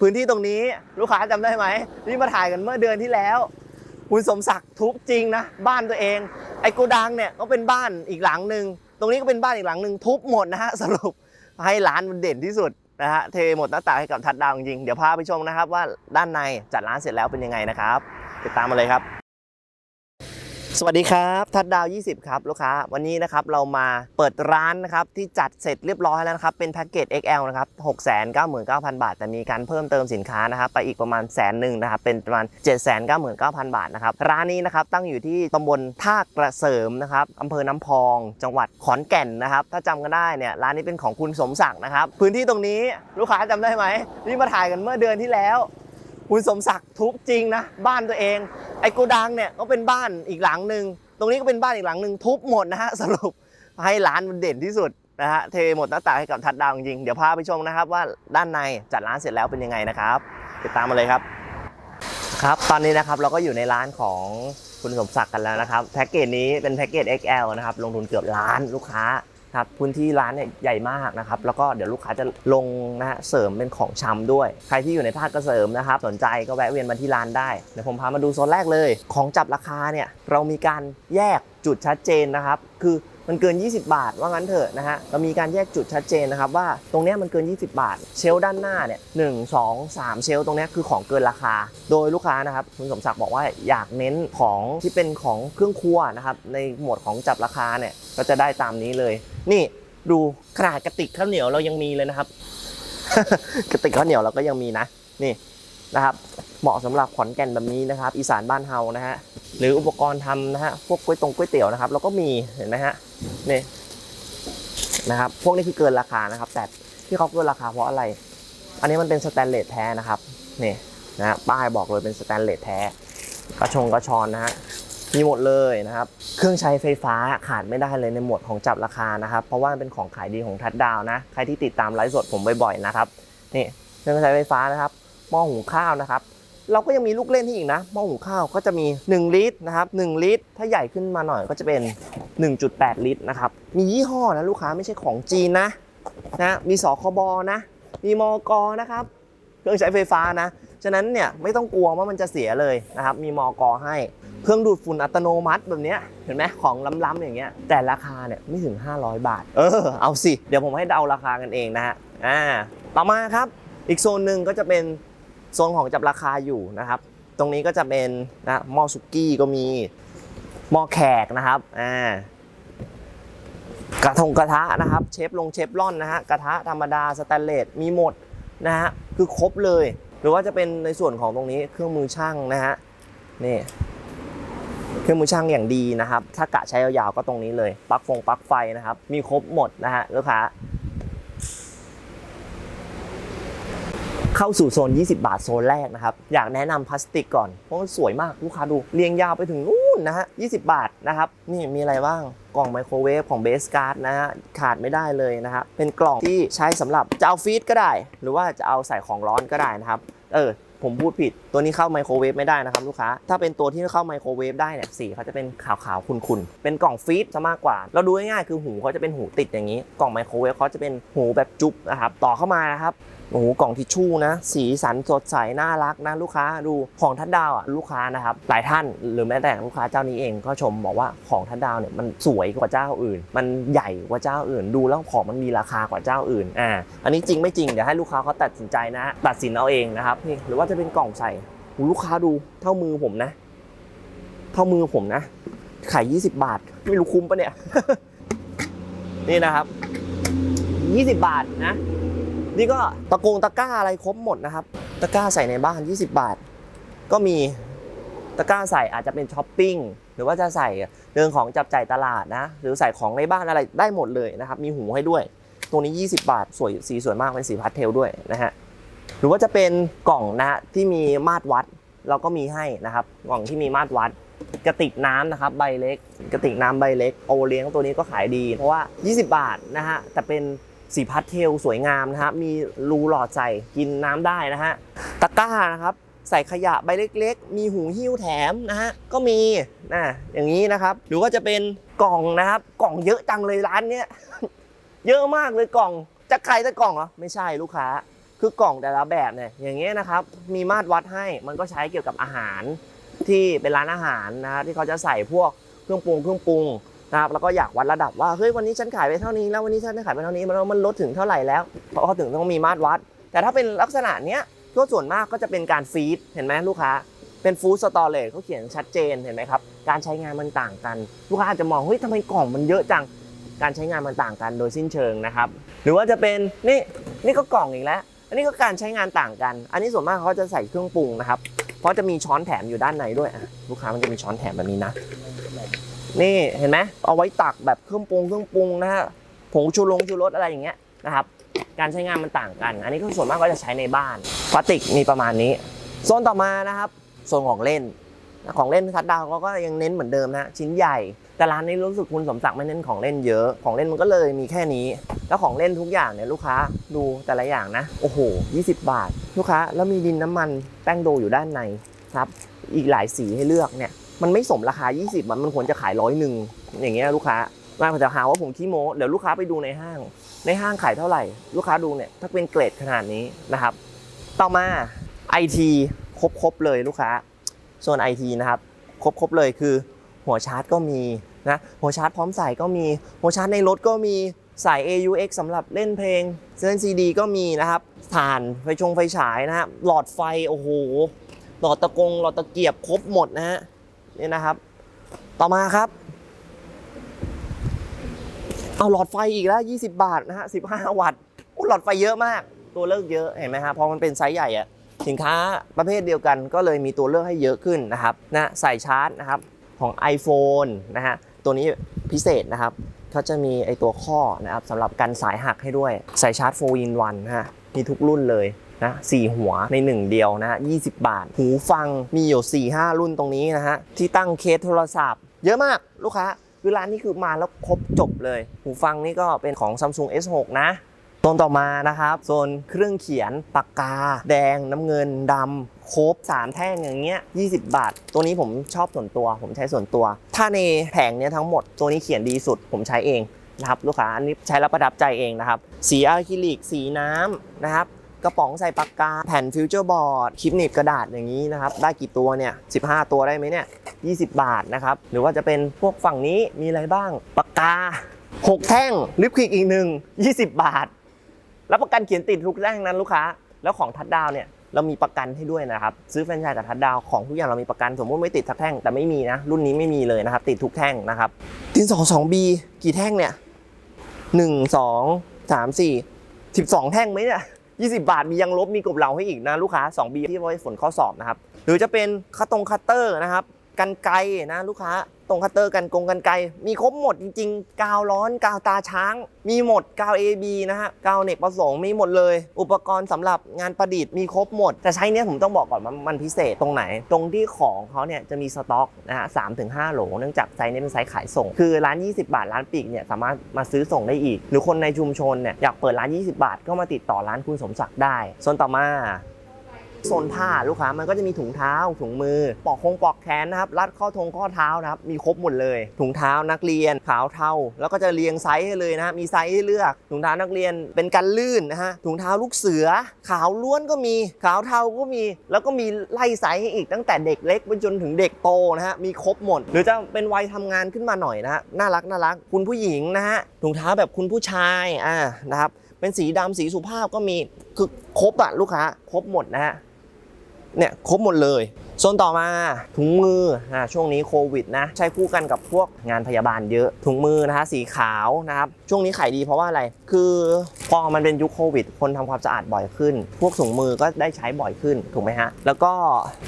พื้นที่ตรงนี้ลูกค้าจำได้ไหมที่มาถ่ายกันเมื่อเดือนที่แล้ว คุณสมศักดิ์ทุบจริงนะบ้านตัวเอง ไอ้โกดังเนี่ยก็เป็นบ้านอีกหลังหนึ่งตรงนี้ก็เป็นบ้านอีกหลังหนึ่งทุบหมดนะฮะสรุปให้ร้านมันเด่นที่สุดนะฮะเทหมดหน้าตาให้กับทัดดาวจริงเดี๋ยวพาไปชมนะครับว่าด้านในจัดร้านเสร็จแล้วเป็นยังไงนะครับ ติดตามมาเลยครับ สวัสดีครับทัดดาว 20 ครับลูกค้า วันนี้นะครับเรามาเปิดร้านนะครับที่จัดเสร็จเรียบร้อยแล้วนะครับเป็นแพ็กเกจ XL นะครับ699,000 บาท แต่มีการเพิ่มเติมสินค้านะครับไปอีกประมาณแสนหนึ่งนะครับเป็นประมาณ 799,000 บาทนะครับร้านนี้นะครับตั้งอยู่ที่ตำบลท่ากระเสริมนะครับอำเภอน้ำพอง จังหวัดขอนแก่นนะครับถ้าจำกันได้เนี่ยร้านนี้เป็นของคุณสมศักดิ์นะครับพื้นที่ตรงนี้ลูกค้าจำได้ไหมที่มาถ่ายกันเมื่อเดือนที่แล้ว คุณสมศักดิ์ทุบจริงนะบ้านตัวเอง ไอ้โกดังเนี่ยก็เป็นบ้านอีกหลังหนึ่งตรงนี้ก็เป็นบ้านอีกหลังหนึ่งทุบหมดนะฮะสรุปให้ร้านมันเด่นที่สุดนะฮะเทหมดหน้าตาให้กับทัดดาวจริงเดี๋ยวพาไปชมนะครับว่าด้านในจัดร้านเสร็จแล้วเป็นยังไงนะครับติดตามมาเลยครับ ครับตอนนี้นะครับเราก็อยู่ในร้านของคุณสมศักดิ์กันแล้วนะครับแพ็กเกจนี้เป็นแพ็กเกจ XL นะครับลงทุนเกือบล้านลูกค้า ครับพื้นที่ร้านเนี่ยใหญ่มากนะครับแล้วก็เดี๋ยวลูกค้าจะลงนะฮะเสริมเป็นของชำด้วย ใครที่อยู่ในภาคกระเสริมนะครับสนใจก็แวะเวียนมาที่ร้านได้เดี๋ยวผมพามาดูโซนแรกเลย ของจับราคาเนี่ยเรามีการแยกจุดชัดเจนนะครับ คือ มันเกิน 20 บาท ว่างั้นเถอะนะฮะเรามีการแยกจุดชัดเจนนะครับว่าตรงเนี้ยมันเกิน 20 บาท เชลฟ์ด้านหน้าเนี่ยหนึ่งสองสามเชลฟ์ตรงเนี้ยคือของเกินราคา โดยลูกค้านะครับคุณสมศักดิ์บอกว่าอยากเน้นของที่เป็นของเครื่องครัวนะครับในหมวดของจับราคาเนี่ยก็จะได้ตามนี้เลย นี่ดูขนาดกระติกข้าวเหนียวเรายังมีเลยนะครับ กระติกข้าวเหนียวเราก็ยังมีนะ นี่นะครับ เหมาะสำหรับขอนแก่นแบบนี้นะครับ อีสานบ้านเฮานะฮะหรืออุปกรณ์ทำนะฮะพวกก๋วยตงก๋วยเตี๋ยวนะครับเราก็มีเห็นไหมฮะนี่นะครับพวกนี้คือเกินราคานะครับ แต่ที่เขาเกินราคาเพราะอะไร อันนี้มันเป็นสแตนเลสแท้นะครับนี่นะฮะป้ายบอกเลยเป็นสแตนเลสแท้กระชงกระชอนนะฮะมีหมดเลยนะครับ เครื่องใช้ไฟฟ้าขาดไม่ได้เลยในหมวดของจับราคานะครับ เพราะว่าเป็นของขายดีของทัดดาวนะ ใครที่ติดตามไลฟ์สดผมบ่อยๆนะครับ นี่เครื่องใช้ไฟฟ้านะครับ หม้อหุงข้าวนะครับ เราก็ยังมีลูกเล่นที่อีกนะหม้อหุงข้าวก็จะมี 1 ลิตรนะครับ1ลิตร ถ้าใหญ่ขึ้นมาหน่อยก็จะเป็น 1.8 ลิตรนะครับมียี่ห้อนะลูกค้าไม่ใช่ของจีนนะนะมีสคบนะ มีมกนะครับเครื่องใช้ไฟฟ้านะฉะนั้นเนี่ยไม่ต้องกลัวว่ามันจะเสียเลยนะครับมีมอกให้เครื่องดูดฝุ่นอัตโนมัติแบบนี้เห็นไหมของล้ำๆอย่างเงี้ยแต่ราคาเนี่ยไม่ถึง 500 บาท เออเอาสิ เดี๋ยวผมให้เดาราคากันเองนะฮะอ่าต่อมาครับอีกโซนหนึ่งก็จะเป็น โซนของจับราคาอยู่นะครับ ตรงนี้ก็จะเป็นนะหม้อสุกี้ก็มีหม้อแขกนะครับอ่ากระทงกระทะนะครับ เชฟลงเชฟร่อนนะฮะกระทะธรรมดาสแตนเลสมีหมดนะฮะคือครบเลย หรือว่าจะเป็นในส่วนของตรงนี้เครื่องมือช่างนะฮะนี่เครื่องมือช่างอย่างดีนะครับ ถ้ากะใช้ยาวๆก็ตรงนี้เลยปลั๊กฟงปลั๊กไฟนะครับ มีครบหมดนะฮะลูกค้า เข้าสู่โซน 20 บาทโซนแรกนะครับ อยากแนะนำพลาสติกก่อน เพราะมันสวยมากลูกค้าดู เรียงยาวไปถึงนู่นนะฮะ 20 บาทนะครับ นี่มีอะไรบ้าง กล่องไมโครเวฟของเบสการ์ดนะฮะ ขาดไม่ได้เลยนะครับ เป็นกล่องที่ใช้สำหรับจะเอาฟีดก็ได้ หรือว่าจะเอาใส่ของร้อนก็ได้นะครับ เออผมพูดผิด ตัวนี้เข้าไมโครเวฟไม่ได้นะครับลูกค้า ถ้าเป็นตัวที่เข้าไมโครเวฟได้เนี่ยสีเขาจะเป็นขาวๆขุ่นๆ เป็นกล่องฟีดซะมากกว่า เราดูง่ายๆคือหูเขาจะเป็นหูติดอย่างนี้ กล่องไมโครเวฟเขาจะเป็นหูแบบจุ๊บนะครับ ต่อเข้ามานะครับ โอ้โหกล่องทิชชู่นะ สีสันสดใสน่ารักนะลูกค้าดูของทัดดาวอะลูกค้านะครับหลายท่านหรือแม้แต่ลูกค้าเจ้านี้เองก็ชมบอกว่าของทัดดาวเนี่ยมันสวยกว่าเจ้าอื่น มันใหญ่กว่าเจ้าอื่น ดูแล้วของมันมีราคากว่าเจ้าอื่นอ่าอันนี้จริงไม่จริงเดี๋ยวให้ลูกค้าเขาตัดสินใจนะ ตัดสินเอาเองนะครับนี่หรือว่าจะเป็นกล่องใส่โอ้ลูกค้าดูเท่ามือผมนะ เท่ามือผมนะขาย20 บาท ไม่รู้คุ้มปะเนี่ยนี่นะครับ 20 บาทนะ นี่ก็ตะโกงตะกร้าอะไรครบหมดนะครับ ตะกร้าใส่ในบ้าน 20 บาท ก็มีตะกร้าใส่อาจจะเป็นช้อปปิ้งหรือว่าจะใส่เรื่องของจับจ่ายตลาดนะ หรือใส่ของในบ้านอะไรได้หมดเลยนะครับ มีหูให้ด้วย ตัวนี้ 20 บาท สวยสีสวยมากเป็นสีพาสเทลด้วยนะฮะหรือว่าจะเป็นกล่องนะฮะที่มีมาตรวัดเราก็มีให้นะครับ กล่องที่มีมาตรวัดกระติกน้ำนะครับใบเล็ก กระติกน้ำใบเล็กโอเลี้ยงตัวนี้ก็ขายดี เพราะว่า 20 บาทนะฮะแต่เป็น สีพาสเทลสวยงามนะฮะมีรูหลอดใส่กินน้ำได้นะฮะ ตะกร้านะครับ ใส่ขยะใบเล็ก ๆ มีหูหิ้วแถมนะฮะ ก็มีนะอย่างนี้นะครับ หรือว่าจะเป็นกล่องนะครับ กล่องเยอะจังเลยร้านเนี้ย เยอะมากเลยกล่อง จะใครจะกล่องเหรอ ไม่ใช่ลูกค้า คือกล่องแต่ละแบบเนี่ย อย่างเงี้ยนะครับ มีมาตรวัดให้ มันก็ใช้เกี่ยวกับอาหารที่เป็นร้านอาหารนะที่เขาจะใส่พวกเครื่องปรุงเครื่องปรุง นะครับแล้วก็อยากวัดระดับว่าเฮ้ยวันนี้ฉันขายไปเท่านี้แล้ววันนี้ฉันได้ขายไปเท่านี้แล้วมันลดถึงเท่าไหร่แล้วเพราะเขาถึงต้องมีมาตรวัด แต่ถ้าเป็นลักษณะเนี้ยก็ส่วนมากก็จะเป็นการฟีดเห็นไหมลูกค้าเป็นฟู้ดสตอเรจเขาเขียนชัดเจนเห็นไหมครับการใช้งานมันต่างกัน ลูกค้าอาจจะมองเฮ้ยทำไมกล่องมันเยอะจังการใช้งานมันต่างกันโดยสิ้นเชิงนะครับหรือว่าจะเป็นนี่นี่ก็กล่องอีกแล้วอันนี้ก็การใช้งานต่างกัน อันนี้ส่วนมากเขาจะใส่เครื่องปรุงนะครับ เพราะจะมีช้อนแถมอยู่ด้านในด้วยลูกค้ามันจะมีช้อนแถมแบบนี้นะ นี่เห็นไหมเอาไว้ตักแบบเครื่องปรุงเครื่องปรุงนะฮะผงชูรงชูรสอะไรอย่างเงี้ยนะครับ การใช้งานมันต่างกัน อันนี้ก็ส่วนมากก็จะใช้ในบ้านพลาสติกมีประมาณนี้โซนต่อมานะครับโซนของเล่นของเล่นทัดดาวเขาก็ยังเน้นเหมือนเดิมนะชิ้นใหญ่ แต่ร้านนี้รู้สึกคุณสมศักดิ์ไม่เน้นของเล่นเยอะ ของเล่นมันก็เลยมีแค่นี้ แล้วของเล่นทุกอย่างเนี่ยลูกค้าดูแต่ละอย่างนะ โอ้โห 20 บาท ลูกค้าแล้วมีดินน้ำมันแป้งโดอยู่ด้านในครับ อีกหลายสีให้เลือกเนี่ย มันไม่สมราคา 20มันมันควรจะขายร้อยหนึ่งอย่างเงี้ยลูกค้ามาจะหาว่าผมขี้โม้เดี๋ยวลูกค้าไปดูในห้าง ในห้างขายเท่าไหร่ ลูกค้าดูเนี่ยถ้าเป็นเกรดขนาดนี้นะครับ ต่อมา IT ครบครบๆเลยลูกค้าโซน IT นะครับครบครบๆเลยคือ หัวชาร์จก็มีนะหัวชาร์จพร้อมใส่ก็มี หัวชาร์จในรถก็มีสาย AUX สำหรับเล่นเพลงเล่นซีดีก็มีนะครับถ่านไฟชงไฟฉายนะครับหลอดไฟโอ้โหหลอดตะกงหลอดตะเกียบครบหมดนะฮะ นี่นะครับ ต่อมาครับ เอาหลอดไฟอีกแล้ว 20 บาทนะฮะ 15 วัตต์หลอดไฟเยอะมาก ตัวเลือกเยอะเห็นไหมครับพอมันเป็นไซส์ใหญ่อะสินค้าประเภทเดียวกันก็เลยมีตัวเลือกให้เยอะขึ้นนะครับนะใส่ชาร์จนะครับของ iPhone นะฮะตัวนี้พิเศษนะครับเขาจะมีไอตัวข้อนะครับสำหรับกันสายหักให้ด้วย ใส่ชาร์จ4 in 1นะฮะมีทุกรุ่นเลย นะสี่หัวในหนึ่งเดียวนะฮะ20บาท หูฟังมีอยู่4-5รุ่นตรงนี้นะฮะ ที่ตั้งเคสโทรศัพท์ เยอะมากลูกค้าคือร้านนี้คือมาแล้วครบจบเลย หูฟังนี่ก็เป็นของ Samsung S6 นะโซนต่อมานะครับโซนเครื่องเขียนปากกา แดงน้ำเงินดำครบ3แท่งอย่างเงี้ย20 บาท ตัวนี้ผมชอบส่วนตัว ผมใช้ส่วนตัว ถ้าในแผงเนี้ยทั้งหมด ตัวนี้เขียนดีสุด ผมใช้เองนะครับลูกค้าอันนี้ใช้แล้วประทับใจเองนะครับ สีอะคริลิก สีน้ำนะครับ กระป๋องใส่ปากกา แผ่นฟิวเจอร์บอร์ดคลิปหนีบกระดาษอย่างนี้นะครับ ได้กี่ตัวเนี่ย 15 ตัวได้ไหมเนี่ย 20 บาทนะครับ หรือว่าจะเป็นพวกฝั่งนี้มีอะไรบ้าง ปากกา 6 แท่งลิปควิกอีกหนึ่ง20 บาท แล้วประกันเขียนติดทุกแท่งนั้นลูกค้า แล้วของทัดดาวเนี่ยเรามีประกันให้ด้วยนะครับ ซื้อแฟรนไชส์จากทัดดาวของทุกอย่างเรามีประกันสมมติไม่ติดทักแท่งแต่ไม่มีนะ รุ่นนี้ไม่มีเลยนะครับ ติดทุกแท่งนะครับดินสอ 2B กี่แท่งเนี่ย1 2 3 4 12แท่งไหมเนี่ย 20 บาทมียังลบมีกบเหลาให้อีกนะลูกค้า 2B ที่ไว้ฝนข้อสอบนะครับหรือจะเป็นคัตตรงคัตเตอร์นะครับกันไกรนะลูกค้า ตรงคัตเตอร์กันกงกันไกมีครบหมดจริงๆ กาวร้อนกาวตาช้าง มีหมดกาว AB นะฮะกาวเนกประสงค์มีหมดเลย อุปกรณ์สำหรับงานประดิษฐ์มีครบหมด แต่ใช้เนี้ยผมต้องบอกก่อนมันมันพิเศษตรงไหน ตรงที่ของเขาเนี่ยจะมีสต็อกนะฮะสามถึงห้าโหลเนื่องจากไซส์นี้เป็นไซส์ขายส่ง คือร้าน 20 บาทร้านปีกเนี่ยสามารถมาซื้อส่งได้อีก หรือคนในชุมชนเนี่ยอยากเปิดร้าน 20 บาทก็มาติดต่อร้านคุณสมศักดิ์ได้ส่วนต่อมา โซนผ้าลูกค้ามันก็จะมีถุงเท้า ถุงมือ ปอกคงปอกแขนนะครับ รัดข้อทงข้อเท้านะครับ มีครบหมดเลย ถุงเท้านักเรียนขาวเทาแล้วก็จะเรียงไซส์ให้เลยนะฮะมีไซส์ให้เลือก ถุงเท้านักเรียนเป็นกันลื่นนะฮะ ถุงเท้าลูกเสือ ขาวล้วนก็มี ขาวเทาก็มี แล้วก็มีไล่ไซส์ให้อีกตั้งแต่เด็กเล็กไปจนถึงเด็กโตนะฮะ มีครบหมด หรือจะเป็นวัยทำงานขึ้นมาหน่อยนะฮะ น่ารักน่ารัก คุณผู้หญิงนะฮะ ถุงเท้าแบบคุณผู้ชาย อ่า นะครับ เป็นสีดำสีสุภาพก็มี คือครบอะลูกค้า ครบหมดนะฮะ เนี่ยครบหมดเลยโซนต่อมาถุงมืออ่าช่วงนี้โควิดนะใช้คู่กันกับพวกงานพยาบาลเยอะ ถุงมือนะฮะสีขาวนะครับช่วงนี้ขายดีเพราะว่าอะไร คือพอมันเป็นยุคโควิด คนทำความสะอาดบ่อยขึ้น พวกถุงมือก็ได้ใช้บ่อยขึ้นถูกไหมฮะแล้วก็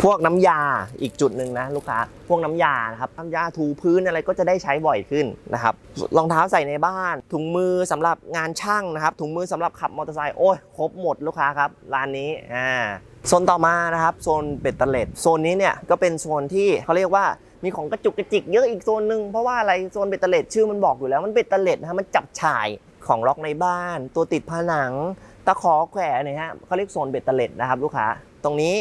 พวกน้ำยาอีกจุดหนึ่งนะลูกค้าพวกน้ำยานะครับน้ำยาถูพื้นอะไรก็จะได้ใช้บ่อยขึ้นนะครับรองเท้าใส่ในบ้าน ถุงมือสำหรับงานช่างนะครับถุงมือสำหรับขับมอเตอร์ไซค์โอ้ยครบหมดลูกค้าครับร้านนี้อ่า โซนต่อมานะครับโซนเบ็ดเตอร์เล็ดโซนนี้เนี่ยก็เป็นโซนที่เขาเรียกว่ามีของกระจุกกระจิกเยอะอีกโซนหนึ่งเพราะว่าอะไรโซนเบ็ดเตอร์เล็ดชื่อมันบอกอยู่แล้วมันเบ็ดเตล็ดนะฮะมันจับฉ่ายของล็อกในบ้าน ตัวติดผนัง ตะขอแขวนเนี่ยฮะเขาเรียกโซนเบ็ดเตอร์เล็ดนะครับลูกค้าตรงนี้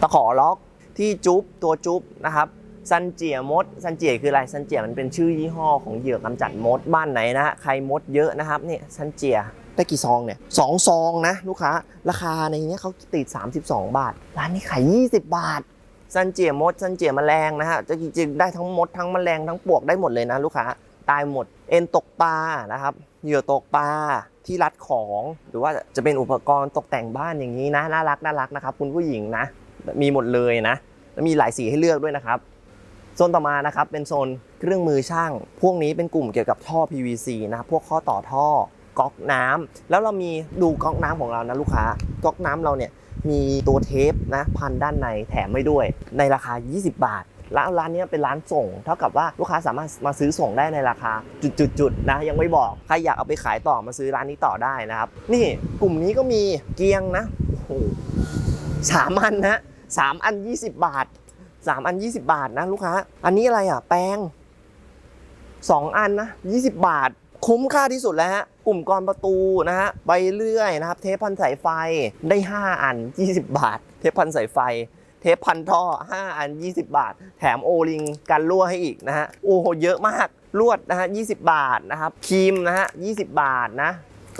ตะขอล็อกที่จุ๊บตัวจุ๊บนะครับซันเจียมดซันเจียคืออะไรซันเจียมันเป็นชื่อยี่ห้อของเหยื่อกำจัดมดบ้านไหนนะฮะใครมดเยอะนะครับเนี่ยซันเจีย ได้กี่ซองเนี่ยสองซองนะลูกค้า ราคาในนี้เขาติด 32 บาท ร้านนี้ขาย 20 บาทซันเจียมดซันเจียแมลงนะฮะจะจริงๆได้ทั้งมดทั้งแมลงทั้งปลวกได้หมดเลยนะลูกค้าตายหมด เอ็นตกปลานะครับเหยื่อตกปลาที่รัดของ หรือว่าจะเป็นอุปกรณ์ตกแต่งบ้านอย่างนี้นะน่ารักน่ารักนะครับ คุณผู้หญิงนะ มีหมดเลยนะแล้วมีหลายสีให้เลือกด้วยนะครับโซนต่อมานะครับเป็นโซนเครื่องมือช่าง พวกนี้เป็นกลุ่มเกี่ยวกับท่อ PVC นะพวกข้อต่อท่อ ก๊อกน้ำแล้วเรามีดูก๊อกน้ำของเรานะลูกค้าก๊อกน้ำเราเนี่ยมีตัวเทปนะพันด้านในแถมไม่ด้วย ในราคา 20 บาทร้านร้านนี้เป็นร้านส่ง เท่ากับว่าลูกค้าสามารถมาซื้อส่งได้ในราคาจุดๆนะยังไม่บอกใครอยากเอาไปขายต่อมาซื้อร้านนี้ต่อได้นะครับ นี่กลุ่มนี้ก็มีเกียงนะโอ้โหสามอันนะสามอัน 20 บาทสามอัน 20 บาทนะลูกค้า อันนี้อะไรอะ แป้งสองอันนะ 20 บาท คุ้มค่าที่สุดแล้วฮะ กลุ่มกรประตูนะฮะใบเลื่อยนะครับ เทปพันสายไฟได้ 5 อัน 20 บาท เทปพันสายไฟ เทปพันท่อ 5 อัน 20 บาท แถมโอลิงกันรั่วให้อีกนะฮะโอ้โหเยอะมากลวดนะฮะ20 บาทนะครับครีมนะฮะ20 บาทนะ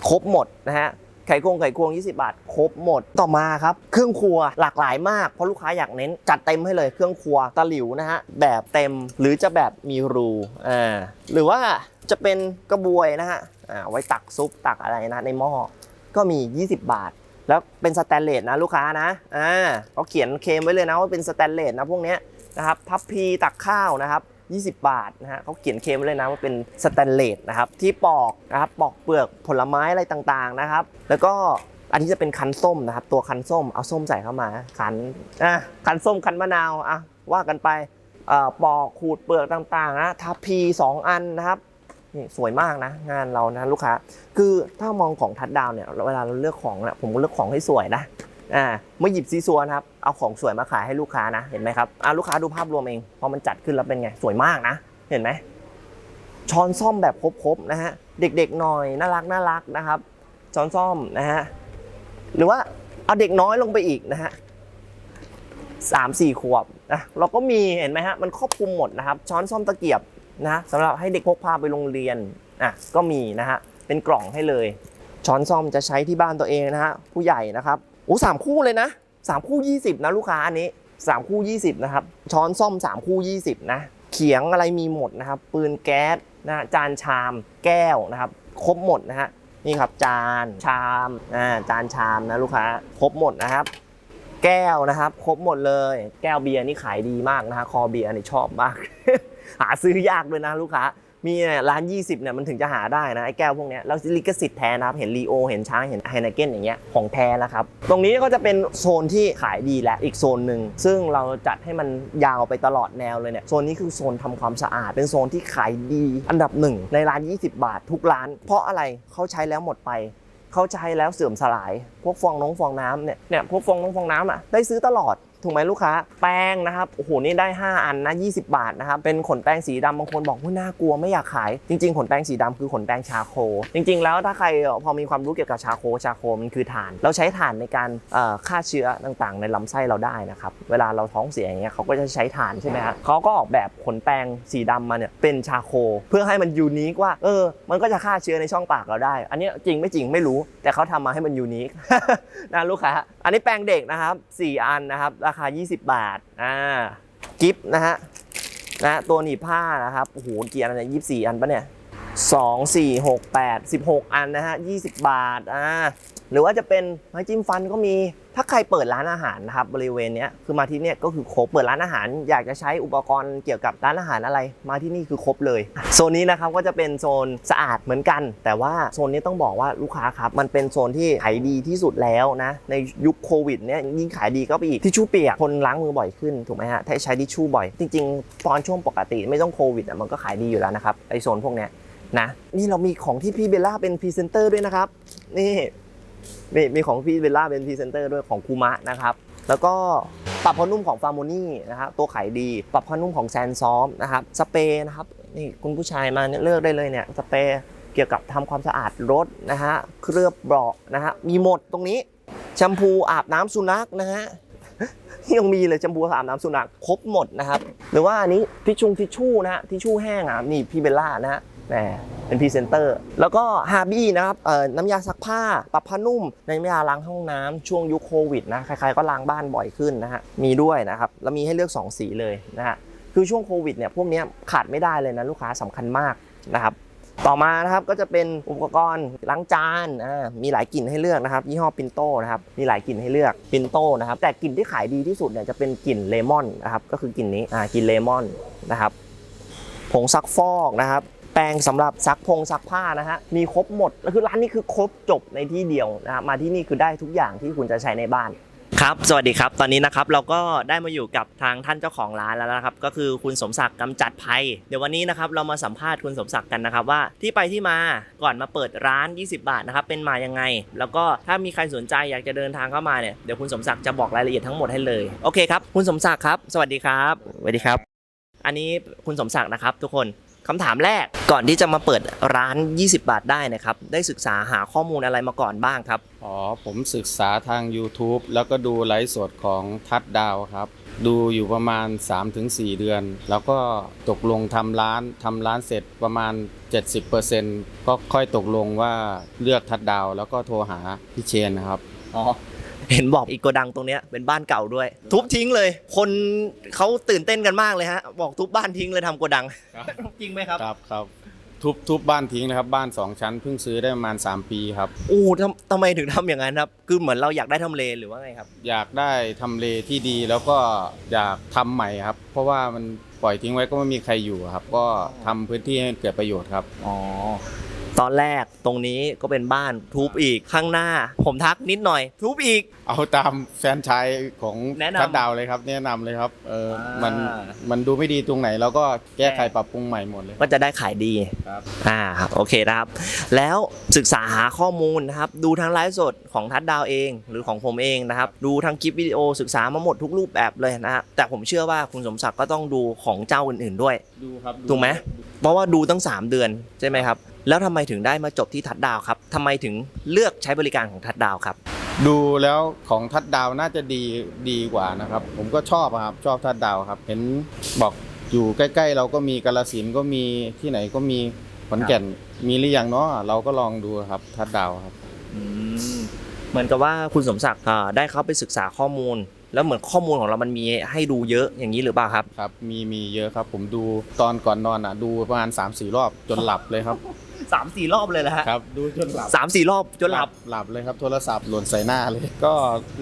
ครบหมดนะฮะไข่ควงไข่ควง 20 บาท ครบหมดต่อมาครับ เครื่องครัวหลากหลายมากเพราะลูกค้าอยากเน้น จัดเต็มให้เลยเครื่องครัวตะหลิวนะฮะแบบเต็มหรือจะแบบมีรูอ่าหรือว่า จะเป็นกระบวยนะฮะอ่าไว้ตักซุปตักอะไรนะในหม้อก็มี 20 บาท แล้วเป็นสแตนเลสนะลูกค้านะอ่าเขาเขียนเคมไว้เลยนะว่าเป็นสแตนเลสนะพวกเนี้ยนะครับทัพพีตักข้าวนะครับ 20 บาทนะฮะเขาเขียนเคมไว้เลยนะว่าเป็นสแตนเลสนะครับที่ปอกนะครับปอกเปลือกผลไม้อะไรต่างๆนะครับ แล้วก็อันนี้จะเป็นคันส้มนะครับ ตัวคันส้มเอาส้มใส่เข้ามาคันอะคันส้มคันมะนาวอะว่ากันไปอ่อปอกขูดเปลือกต่างๆนะทัพพีสองอันนะครับ นี่สวยมากนะ งานเรานะลูกค้า คือถ้ามองของทัดดาวเนี่ยเวลาเราเลือกของเนี่ยผมก็เลือกของให้สวยนะอ่าเมื่อหยิบซีซัวนะครับเอาของสวยมาขายให้ลูกค้านะเห็นไหมครับอ่าลูกค้าดูภาพรวมเองพอมันจัดขึ้นแล้วเป็นไงสวยมากนะ เห็นไหมช้อนซ่อมแบบครบๆนะฮะเด็กๆหน่อยน่ารักน่ารักนะครับช้อนซ่อมนะฮะหรือว่าเอาเด็กน้อยลงไปอีกนะฮะสามสี่ขวบนะเราก็มีเห็นไหมฮะมันครอบคลุมหมดนะครับ ช้อนซ่อมตะเกียบ นะสำหรับให้เด็กพกพาไปโรงเรียนอะก็มีนะฮะเป็นกล่องให้เลย ช้อนซ่อมจะใช้ที่บ้านตัวเองนะฮะผู้ใหญ่นะครับโอ้สามคู่เลยนะสามคู่ 20 นะลูกค้าอันนี้สามคู่ 20 นะครับ ช้อนซ่อม 3 คู่ 20 นะ เขียงอะไรมีหมดนะครับ ปืนแก๊สนะจานชามแก้วนะครับ ครบหมดนะฮะนี่ครับจานชามอ่าจานชามนะลูกค้าครบหมดนะครับ แก้วนะครับ ครบหมดเลย แก้วเบียร์นี่ขายดีมากนะฮะคอเบียร์นี่ชอบมาก หาซื้อยากด้วยนะลูกค้า มีเนี่ยร้าน 20เนี่ยมันถึงจะหาได้นะไอ้แก้วพวกนี้ยแล้วลิขสิทธิ์แท้นะครับ เห็นรีโอ เห็นช้าง เห็นไฮนาเก้นอย่างเงี้ยของแท้แล้วครับ ตรงนี้ก็จะเป็นโซนที่ขายดีและอีกโซนหนึ่ง ซึ่งเราจัดให้มันยาวไปตลอดแนวเลยเนี่ย โซนนี้คือโซนทำความสะอาด เป็นโซนที่ขายดี อันดับหนึ่งในร้าน 20 บาททุกร้าน เพราะอะไรเขาใช้แล้วหมดไปเขาใช้แล้วเสื่อมสลาย พวกฟองน้องฟองน้ำเนี่ยเนี่ยพวกฟองน้องฟองน้ำอะได้ซื้อตลอด ถูกไหมลูกค้า แป้งนะครับ โอ้โห นี่ได้ 5 อันนะ 20 บาทนะครับ เป็นขนแป้งสีดำบางคนบอกว่าน่ากลัวไม่อยากขาย จริง ๆ ขนแป้งสีดำคือขนแป้งชาโค จริง ๆ แล้วถ้าใครพอมีความรู้เกี่ยวกับชาโค ชาโคมันคือถ่าน เราใช้ถ่านในการฆ่าเชื้อต่างๆ ในลำไส้เราได้นะครับ เวลาเราท้องเสียอย่างเงี้ยเขาก็จะใช้ถ่านใช่ไหมฮะเขาก็ออกแบบขนแป้งสีดำมาเนี่ยเป็นชาโค เพื่อให้มันยูนิคว่า เออ มันก็จะฆ่าเชื้อในช่องปากเราได้ อันเนี้จริงไม่จริงไม่รู้ แต่เขาทำมาให้มันยูนิคนะลูกค้า อันนี้แปรงเด็กนะครับ 4 อันนะครับราคา 20 บาทอ่ากิฟต์นะฮะนะตัวหนีบผ้านะครับโอ้โหกี่อันเนี่ยยี่สี่อันปะเนี่ยสองสี่หกแปดสิบหกอันนะฮะยี่สิบบาทอ่าหรือว่าจะเป็นไม้จิ้มฟันก็มี ถ้าใครเปิดร้านอาหารนะครับบริเวณนี้คือมาที่นี่ก็คือครบเปิดร้านอาหาร อยากจะใช้อุปกรณ์เกี่ยวกับร้านอาหารอะไร มาที่นี่คือครบเลยโซนนี้นะครับก็จะเป็นโซนสะอาดเหมือนกัน แต่ว่าโซนนี้ต้องบอกว่าลูกค้าครับมันเป็นโซนที่ขายดีที่สุดแล้วนะในยุคโควิดเนี่ยยิ่งขายดีก็ไปอีกทิชชู่เปียกคนล้างมือบ่อยขึ้นถูกไหมฮะถ้าใช้ทิชชู่บ่อย จริงๆ ตอนช่วงปกติไม่ต้องโควิดอะมันก็ขายดีอยู่แล้วนะครับไอโซนพวกเนี้ยนะนี่เรามีของที่พี่เบลล่าเป็นพรีเซนเตอร์ด้วยนะครับนี่ มีมีของพี่เบลล่าเป็นพรีเซนเตอร์ด้วยของคูมะนะครับ แล้วก็ปรับผ้านุ่มของฟาร์โมนี่นะครับตัวขายดี ปรับผ้านุ่มของแซนซอมนะครับสเปรย์นะครับนี่คุณผู้ชายมาเนี่ยเลือกได้เลยเนี่ยสเปรย์เกี่ยวกับทำความสะอาดรถนะฮะเคลือบเบาะนะฮะมีหมดตรงนี้แชมพูอาบน้ำสุนัขนะฮะยังมีเลยแชมพูอาบน้ำสุนัขครบหมดนะครับ หรือว่าอันนี้ทิชชู่ทิชชู่นะฮะทิชชู่แห้งอะนี่พี่เบลล่านะฮะ แหมเป็นพรีเซนเตอร์ แล้วก็ฮาร์บี้นะครับน้ำยาซักผ้าปรับผ้านุ่มน้ำยาล้างห้องน้ำช่วงยุคโควิดนะใครๆก็ล้างบ้านบ่อยขึ้นนะฮะมีด้วยนะครับแล้วมีให้เลือก 2 สีเลยนะฮะคือช่วงโควิดเนี่ยพวกนี้ขาดไม่ได้เลยนะลูกค้าสำคัญมากนะครับต่อมานะครับก็จะเป็นอุปกรณ์ล้างจานอ่ามีหลายกลิ่นให้เลือกนะครับยี่ห้อปินโตนะครับมีหลายกลิ่นให้เลือกปินโตนะครับแต่กลิ่นที่ขายดีที่สุดเนี่ยจะเป็นกลิ่นเลมอนนะครับก็คือกลิ่นนี้อ่ากลิ่นเลมอนนะครับผงซักฟอกนะครับ ปรงสำหรับซักพงซักผ้านะฮะมีครบหมดแล้วคือร้านนี้คือครบจบในที่เดียวนะครับมาที่นี่คือได้ทุกอย่างที่คุณจะใช้ในบ้านครับ สวัสดีครับ ตอนนี้นะครับเราก็ได้มาอยู่กับทางท่านเจ้าของร้านแล้วนะครับ ก็คือคุณสมศักดิ์กำจัดภัย เดี๋ยววันนี้นะครับเรามาสัมภาษณ์คุณสมศักดิ์กันนะครับว่าที่ไปที่มาก่อนมาเปิดร้าน 20 บาทนะครับเป็นมายังไง แล้วก็ถ้ามีใครสนใจอยากจะเดินทางเข้ามาเนี่ยเดี๋ยวคุณสมศักดิ์จะบอกรายละเอียดทั้งหมดให้เลย โอเคครับ คุณสมศักดิ์ครับ สวัสดีครับ สวัสดีครับ อันนี้คุณสมศักดิ์นะครับทุกคน คำถามแรกก่อนที่จะมาเปิดร้าน 20 บาทได้นะครับ ได้ศึกษาหาข้อมูลอะไรมาก่อนบ้างครับ อ๋อ ผมศึกษาทาง YouTube แล้วก็ดูไลฟ์สดของทัดดาวครับ ดูอยู่ประมาณ 3-4 เดือน แล้วก็ตกลงทำร้านทำร้านเสร็จประมาณ 70%ก็ค่อยตกลงว่าเลือกทัดดาว แล้วก็โทรหาพี่เชนนะครับ อ๋อ เห็นบอกอีกโกดังตรงเนี้ยเป็นบ้านเก่าด้วย ทุบทิ้งเลย คนเขาตื่นเต้นกันมากเลยฮะ บอกทุบบ้านทิ้งเลยทำโกดัง จริงไหมครับ ครับครับทุบทุบบ้านทิ้งนะครับ บ้าน2ชั้นเพิ่งซื้อได้ประมาณ 3 ปีครับ โอ้ทำทำไมถึงทำอย่างนั้นครับ คือเหมือนเราอยากได้ทำเลหรือว่าไงครับ อยากได้ทำเลที่ดีแล้วก็อยากทำใหม่ครับ เพราะว่ามันปล่อยทิ้งไว้ก็ไม่มีใครอยู่ครับ ก็ทำพื้นที่ให้เกิดประโยชน์ครับ อ๋อ ตอนแรกตรงนี้ก็เป็นบ้านทุบอีกข้างหน้า ผมทักนิดหน่อย ทุบอีก เอาตามแฟรนไชายของแนะนำทัดดาวเลยครับ แนะนำเลยครับเอออ่ามัมันมันดูไม่ดีตรงไหนเราก็แก้ไขปรับปรุงใหม่หมดเลย ก็จะได้ขายดีครับ อ่าโอเคนะครับ แล้วศึกษาหาข้อมูลนะครับ ดูทั้งไลฟ์สดของทัดดาวเอง หรือของผมเองนะครับ ดูทั้งคลิปวิดีโอศึกษามาหมดทุกรูปแบบเลยนะฮะแต่ผมเชื่อว่าคุณสมศักดิ์ก็ต้องดูของเจ้าอื่นๆด้วย ดูครับถูกไหม เพราะว่าดูตั้ง 3 เดือนใช่ไหมครับ แล้วทำไมถึงได้มาจบที่ทัดดาวครับทำไมถึงเลือกใช้บริการของทัดดาวครับ ดูแล้วของทัดดาวน่าจะดีดีกว่านะครับ ผมก็ชอบอะครับชอบทัดดาวครับ เห็นบอกอยู่ใกล้ ๆ เราก็มีกาลสินธุ์ก็มีที่ไหนก็มีขอนแก่นมีหรือยังเนาะเราก็ลองดูครับทัดดาวครับเหมือนกับว่าคุณสมศักดิ์อ่าได้เข้าไปศึกษาข้อมูล แล้วเหมือนข้อมูลของเรามันมีให้ดูเยอะอย่างนี้หรือเปล่าครับ ครับมีมีเยอะครับ ผมดูตอนก่อนนอนอะ ดูประมาณ3าสี่รอบจนหลับเลยครับ สามสี่รอบเลยแหละฮะครับดูจนหลับสามสี่รอบจนหลับหลับเลยครับโทรศัพท์หล่นใส่หน้าเลย ก็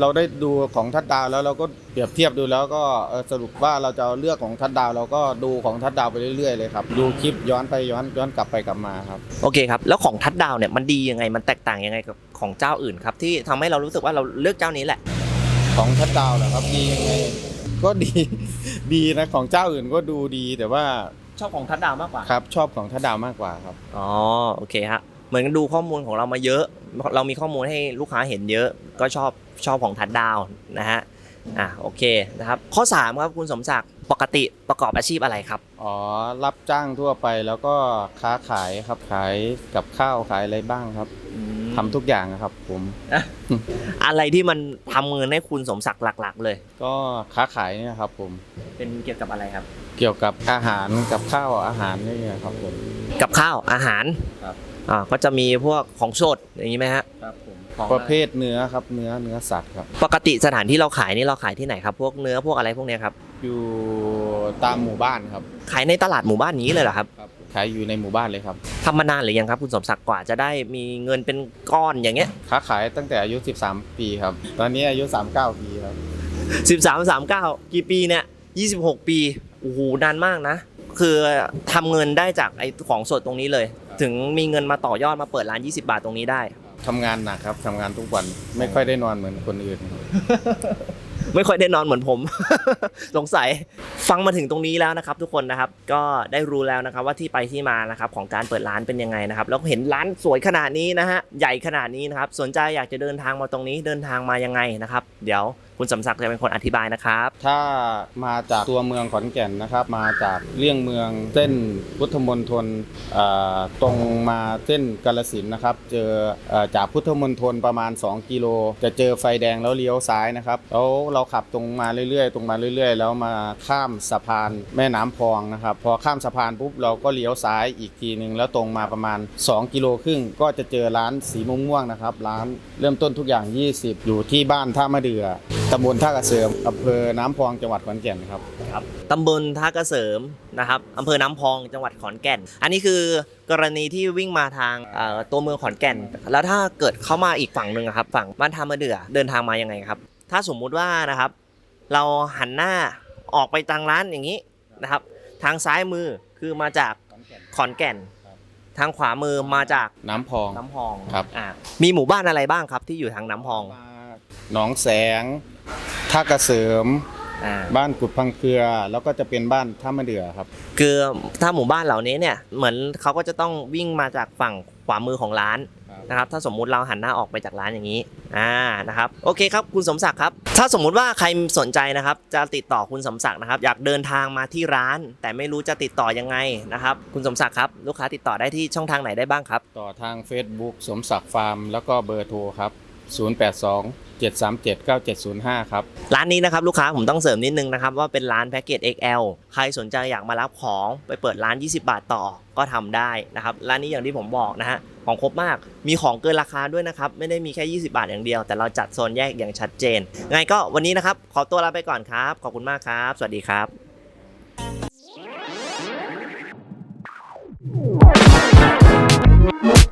เราได้ดูของทัดดาวแล้วเราก็เปรียบเทียบดูแล้วก็เอ่อสรุปว่าเราจะเอาเลือกของทัดดาวเราก็ดูของทัดดาวไปเรื่อยๆเลยครับดูคลิปย้อนไปย้อนย้อนกลับไปกลับมาครับโอเคครับแล้วของทัดดาวเนี่ยมันดียังไงมันแตกต่างยังไงกับของเจ้าอื่นครับที่ทำให้เรารู้สึกว่าเราเลือกเจ้านี้แหละ ของทัดดาวเหรอครับดียังไงก็ดีดีนะของเจ้าอื่นก็ดูดีแต่ว่า ชอบของทัดดาวมากกว่า ครับ ชอบของทัดดาวมากกว่าครับ อ๋อโอเคฮะเหมือนกันดูข้อมูลของเรามาเยอะ เรามีข้อมูลให้ลูกค้าเห็นเยอะ ก็ชอบชอบของทัดดาวนะฮะอะโอเคนะครับข้อ 3 ครับคุณสมศักดิ์ปกติประกอบอาชีพอะไรครับ อ๋อ รับจ้างทั่วไปแล้วก็ค้าขายครับขายกับข้าวขายอะไรบ้างครับ ทำทุกอย่างนะครับ ผม อะไรที่มันทำเงินให้คุณสมศักดิ์หลัก ๆ เลย ก็ค้าขายเนี่ยครับ ผม เป็นเกี่ยวกับอะไรครับ เกี่ยวกับอาหารกับข้าวอาหารนี่ครับผม กับข้าวอาหารครับ อ่าก็จะมีพวกของสดอย่างนี้ไหมฮะครับผมของประเภทเนื้อครับ เนื้อเนื้อสัตว์ครับ ปกติสถานที่เราขายนี่เราขายที่ไหนครับ พวกเนื้อพวกอะไรพวกเนี้ยครับอยู่ตามหมู่บ้านครับ ขายในตลาดหมู่บ้านนี้เลยเหรอครับ ครับ ขายอยู่ในหมู่บ้านเลยครับทำมานานหรือยังครับ คุณสมศักดิ์กว่าจะได้มีเงินเป็นก้อนอย่างเงี้ย ค้าขายตั้งแต่อายุ 13 ปีครับ ตอนนี้อายุ 39 ปีครับสิบสามสามเก้ากี่ปีเนี่ยยี่สิบหกปีโอ้โหนานมากนะ คือทำเงินได้จากไอ้ของสดตรงนี้เลย ถึงมีเงินมาต่อยอดมาเปิดร้าน 20 บาทตรงนี้ได้ ทำงานหนักครับ ทำงานทุกวัน ไม่ค่อยได้นอนเหมือนคนอื่นครับ ไม่ค่อยได้นอนเหมือนผม สงสัยฟังมาถึงตรงนี้แล้วนะครับ ทุกคนนะครับก็ได้รู้แล้วนะครับว่าที่ไปที่มานะครับของการเปิดร้านเป็นยังไงนะครับแล้วเห็นร้านสวยขนาดนี้นะฮะใหญ่ขนาดนี้นะครับสนใจอยากจะเดินทางมาตรงนี้เดินทางมายังไงนะครับ เดี๋ยว คุณสมศักดิ์จะเป็นคนอธิบายนะครับ ถ้ามาจากตัวเมืองขอนแก่นนะครับ มาจากเลี่ยงเมืองเส้นพุทธมณฑลตรงมาเส้นกาลสินนะครับ เจออจากพุทธมณฑลประมาณ 2 กิโล จะเจอไฟแดงแล้วเลี้ยวซ้ายนะครับแล้วเราขับตรงมาเรื่อยๆ ตรงมาเรื่อยๆ แล้วมาข้ามสะพานแม่น้ำพองนะครับ พอข้ามสะพานปุ๊บเราก็เลี้ยวซ้ายอีกทีหนึ่งแล้วตรงมาประมาณ 2 กิโลครึ่งก็จะเจอร้านสีม่วงๆนะครับ ร้านเริ่มต้นทุกอย่าง 20 อยู่ที่บ้านท่ามะเดือตำบลท่ากระเสริมอำเภอน้ำพองจังหวัดขอนแก่นครับ ครับตำบลท่ากระเสริมนะครับอำเภอน้ำพองจังหวัดขอนแก่น อันนี้คือกรณีที่วิ่งมาทางเอ่อตัวเมืองขอนแก่น แล้วถ้าเกิดเข้ามาอีกฝั่งหนึ่งอะครับ ฝั่งบ้านท่ามะเดื่อเดินทางมายังไงครับ ถ้าสมมุติว่านะครับ เราหันหน้าออกไปทางร้านอย่างนี้นะครับ ทางซ้ายมือคือมาจากขอนแก่นครับ ทางขวามือมาจากน้ำพอง น้ำพองครับ อ่ามีหมู่บ้านอะไรบ้างครับที่อยู่ทางน้ำพอง หนองแสง ท่ากระเสริม อ่าบ้านกุดพังเครือ แล้วก็จะเป็นบ้านท่ามะเดือครับ คือถ้าหมู่บ้านเหล่านี้เนี่ยเหมือนเขาก็จะต้องวิ่งมาจากฝั่งขวามือของร้านนะครับถ้าสมมุติเราหันหน้าออกไปจากร้านอย่างนี้อ่านะครับโอเคครับคุณสมศักดิ์ครับ ถ้าสมมุติว่าใครสนใจนะครับ จะติดต่อคุณสมศักดิ์นะครับ อยากเดินทางมาที่ร้าน แต่ไม่รู้จะติดต่อยังไงนะครับ คุณสมศักดิ์ครับลูกค้าติดต่อได้ที่ช่องทางไหนได้บ้างครับ ต่อทาง Facebook สมศักดิ์ฟาร์ม แล้วก็เบอร์โทรครับ 082 737 9705 ครับ ร้านนี้นะครับลูกค้าผมต้องเสริมนิดนึงนะครับว่าเป็นร้านแพ็กเกจ XL ใครสนใจอยากมารับของไปเปิดร้าน 20 บาทต่อก็ทำได้นะครับร้านนี้อย่างที่ผมบอกนะฮะของครบมากมีของเกินราคาด้วยนะครับไม่ได้มีแค่ 20 บาทอย่างเดียว แต่เราจัดโซนแยกอย่างชัดเจนไงก็วันนี้นะครับขอตัวลาไปก่อนครับ ขอบคุณมากครับ สวัสดีครับ Thank.